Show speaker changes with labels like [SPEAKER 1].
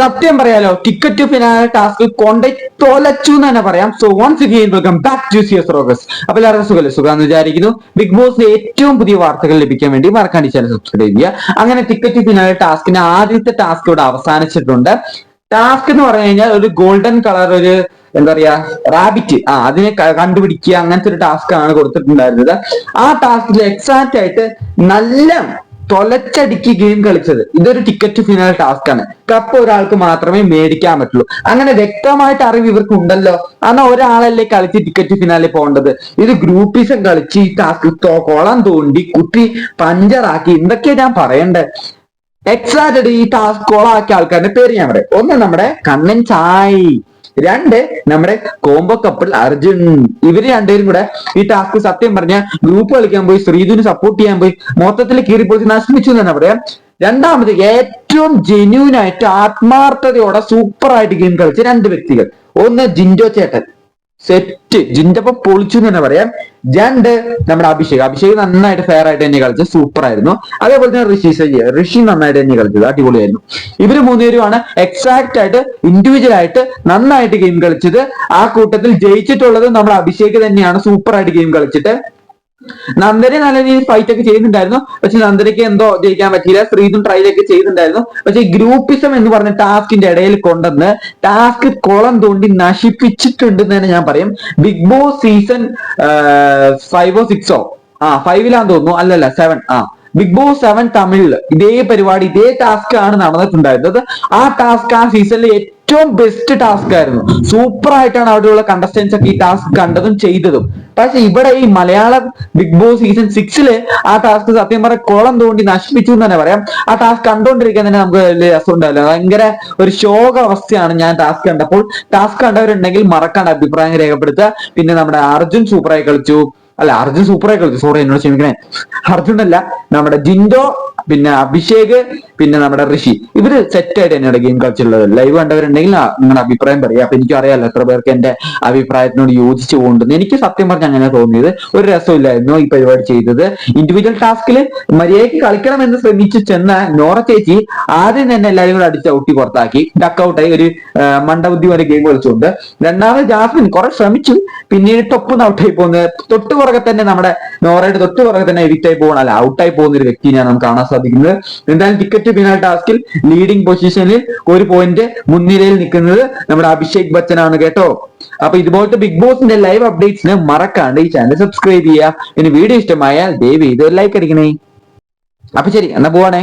[SPEAKER 1] സത്യം പറയാലോ ticket finale task കൊണ്ടേ തോലച്ചു എന്ന് തന്നെ പറയാം. So once again welcome back to സിയസ് റോഗസ് അപ്പൊ എല്ലാവർക്കും സുഖം വിചാരിക്കുന്നു. ബിഗ് ബോസ് ഏറ്റവും പുതിയ വാർത്തകൾ ലഭിക്കാൻ വേണ്ടി മറക്കാണ്ടി ചാനൽ സബ്സ്ക്രൈബ് ചെയ്യുക. അങ്ങനെ ടിക്കറ്റ് ഫിനാലെ ടാസ്കിന്റെ ആദ്യത്തെ ടാസ്ക് ഇവിടെ അവസാനിച്ചിട്ടുണ്ട്. ടാസ്ക് എന്ന് പറഞ്ഞു കഴിഞ്ഞാൽ ഒരു ഗോൾഡൻ കളർ ഒരു എന്താ പറയാ റാബിറ്റ് ആ അതിനെ കണ്ടുപിടിക്കുക അങ്ങനത്തെ ഒരു ടാസ്ക് ആണ് കൊടുത്തിട്ടുണ്ടായിരുന്നത്. ആ ടാസ്കിൽ എക്സാക്റ്റ് ആയിട്ട് നല്ല തൊലച്ചടിക്ക് ഗെയിം കളിച്ചത്. ഇതൊരു ടിക്കറ്റ് ഫിനാൽ ടാസ്ക് ആണ്. കപ്പ് ഒരാൾക്ക് മാത്രമേ മേടിക്കാൻ പറ്റുള്ളൂ. അങ്ങനെ വ്യക്തമായിട്ട് അറിവ് ഇവർക്ക് ഉണ്ടല്ലോ എന്നാൽ ഒരാളല്ലേ കളിച്ച് ടിക്കറ്റ് ഫിനാലിൽ പോകേണ്ടത്? ഇത് ഗ്രൂപ്പിസം കളിച്ച് ഈ ടാസ്ക് കോളം തോണ്ടി കുട്ടി പഞ്ചറാക്കി എന്തൊക്കെയാ ഞാൻ പറയണ്ടേ? എക്സാറ്റഡ് ഈ ടാസ്ക് കോളാക്കിയ ആൾക്കാരുടെ പേര് ഞാൻ പറയാം. ഒന്ന് നമ്മുടെ കണ്ണൻ ചായ് രണ്ട് നമ്മുടെ കോംബോ കപ്പിൾ അർജുൻ. ഇവർ രണ്ടുപേരും കൂടെ ഈ ടാസ്ക് സത്യം പറഞ്ഞ ഗ്രൂപ്പ് കളിക്കാൻ പോയി ശ്രീധുവിന് സപ്പോർട്ട് ചെയ്യാൻ പോയി. മൊത്തത്തിൽ കീറിപ്പൊളിച്ച് നശിപ്പിച്ചു തന്നെ പറയാം രണ്ടാമത് ഏറ്റവും ജെന്യൂൻ ആയിട്ട് ആത്മാർത്ഥതയോടെ സൂപ്പർ ആയിട്ട് ഗെയിം കളിച്ച രണ്ട് വ്യക്തികൾ. ഒന്ന് ജിൻഡോ ചേട്ടൻ. സെറ്റ് ജിൻഡപ്പ പൊളിച്ചു എന്ന് തന്നെ പറയാം. രണ്ട് നമ്മുടെ അഭിഷേക്. അഭിഷേക് നന്നായിട്ട് ഫെയർ ആയിട്ട് തന്നെ കളിച്ചത് സൂപ്പർ ആയിരുന്നു. അതേപോലെ തന്നെ ഋഷി സജി. ഋഷി നന്നായിട്ട് തന്നെ കളിച്ചത്. അടിപൊളിയായിരുന്നു. ഇവർ മൂന്നുപേരുമാണ് എക്സാക്ട് ആയിട്ട് ഇൻഡിവിജ്വൽ ആയിട്ട് നന്നായിട്ട് ഗെയിം കളിച്ചത്. ആ കൂട്ടത്തിൽ ജയിച്ചിട്ടുള്ളത് നമ്മുടെ അഭിഷേക് തന്നെയാണ്. സൂപ്പർ ആയിട്ട് ഗെയിം കളിച്ചിട്ട് നന്ദന നല്ല രീതിയിൽ ഫൈറ്റ് ഒക്കെ ചെയ്യുന്നുണ്ടായിരുന്നു പക്ഷെ നന്ദനയ്ക്ക് എന്തോ ജയിക്കാൻ പറ്റിയില്ല. ശ്രീതും ട്രൈലൊക്കെ ചെയ്തിട്ടുണ്ടായിരുന്നു. പക്ഷെ ഗ്രൂപ്പിസം എന്ന് പറഞ്ഞ ടാസ്കിന്റെ ഇടയിൽ കൊണ്ടുവന്ന് ടാസ്ക് കുളം തോണ്ടി നശിപ്പിച്ചിട്ടുണ്ട് തന്നെ ഞാൻ പറയും. ബിഗ് ബോസ് സീസൺ ഫൈവോ സിക്സോ ആ ഫൈവിലാന്ന് തോന്നുന്നു. അല്ലല്ല സെവൻ ആ. ബിഗ് ബോസ് സെവൻ തമിഴിൽ ഇതേ പരിപാടി ഇതേ ടാസ്ക് ആണ് നടന്നിട്ടുണ്ടായിരുന്നത്. ആ ടാസ്ക് ആ സീസണിലെ ഏറ്റവും ബെസ്റ്റ് ടാസ്ക് ആയിരുന്നു. സൂപ്പർ ആയിട്ടാണ് അവിടെയുള്ള കണ്ടസ്റ്റൻസ് ഒക്കെ ഈ ടാസ്ക് കണ്ടതും ചെയ്തതും. പക്ഷെ ഇവിടെ ഈ മലയാള ബിഗ് ബോസ് സീസൺ സിക്സിൽ ആ ടാസ്ക് സത്യം പറയാം കുളം തോണ്ടി നശിപ്പിച്ചു എന്ന് തന്നെ പറയാം. ആ ടാസ്ക് കണ്ടുകൊണ്ടിരിക്കാൻ തന്നെ നമുക്ക് വലിയ രസം ഉണ്ടാവില്ല. ഭയങ്കര ഒരു ശോക അവസ്ഥയാണ് ഞാൻ ടാസ്ക് കണ്ടപ്പോൾ. ടാസ്ക് കണ്ടവരുണ്ടെങ്കിൽ മറക്കാണ്ട് അഭിപ്രായം രേഖപ്പെടുത്തുക. പിന്നെ നമ്മുടെ അർജുൻ സൂപ്പറായി കളിച്ചു. അല്ല അർജുൻ സൂപ്പറായി കളിച്ചു. സോറി എന്നോട് ക്ഷമിക്കണേ. അർജുൻ അല്ല നമ്മുടെ ജിൻഡോ പിന്നെ അഭിഷേക് പിന്നെ നമ്മുടെ ഋഷി. ഇവർ സെറ്റ് ആയിട്ട് തന്നെയാണ് ഗെയിം കളിച്ചിട്ടുള്ളത്. ലൈവ് കണ്ടവരുണ്ടെങ്കിൽ നിങ്ങളുടെ അഭിപ്രായം പറയാം. അപ്പൊ എനിക്ക് അറിയാലോ എത്ര പേർക്ക് എന്റെ അഭിപ്രായത്തിനോട് യോജിച്ചു പോകുന്നുണ്ടെന്ന്. എനിക്ക് സത്യം പറഞ്ഞ അങ്ങനെ തോന്നിയത്. ഒരു രസമില്ലായിരുന്നു ഈ പരിപാടി ചെയ്തത്. ഇൻഡിവിജ്വൽ ടാസ്കിൽ മര്യാദയ്ക്ക് കളിക്കണം എന്ന് ശ്രമിച്ചു ചെന്ന നോറ ചേച്ചി ആദ്യം തന്നെ എല്ലാവരും കൂടെ അടിച്ച് ഔട്ടി പുറത്താക്കി. ഡക്ക്ഔട്ടായി ഒരു മണ്ടബുദ്ധി പോലെ ഗെയിം കളിച്ചുകൊണ്ട്. രണ്ടാമത് ജാസ്മിൻ കുറെ ശ്രമിച്ചു. പിന്നീട് ടൊപ്പ് ഔട്ടായി പോകുന്നത്. തൊട്ട് പുറകെ തന്നെ നമ്മുടെ നോറയുടെ തൊട്ട് പുറകെ തന്നെ എവിക്റ്റായി പോകണം അല്ല ഔട്ടായി പോകുന്ന ഒരു വ്യക്തിയാണ് നമുക്ക് കാണാൻ സാധിക്കുന്നത് എന്തായാലും ടിക്കറ്റ് ഫിനാൽ ടാസ്കിൽ ലീഡിംഗ് പൊസിഷനിൽ ഒരു പോയിന്റ് മുൻനിരയിൽ നിൽക്കുന്നത് നമ്മുടെ അഭിഷേക് ബച്ചൻ ആണ് കേട്ടോ. അപ്പൊ ഇതുപോലത്തെ ബിഗ് ബോസിന്റെ ലൈവ് അപ്ഡേറ്റ്സിന് മറക്കാണ്ട് ഈ ചാനൽ സബ്സ്ക്രൈബ് ചെയ്യുക. ഇനി വീഡിയോ ഇഷ്ടമായാൽ ദയവ് ചെയ്ത് ലൈക്ക് അടിക്കണേ. അപ്പൊ ശരി എന്നാ പോവാണേ.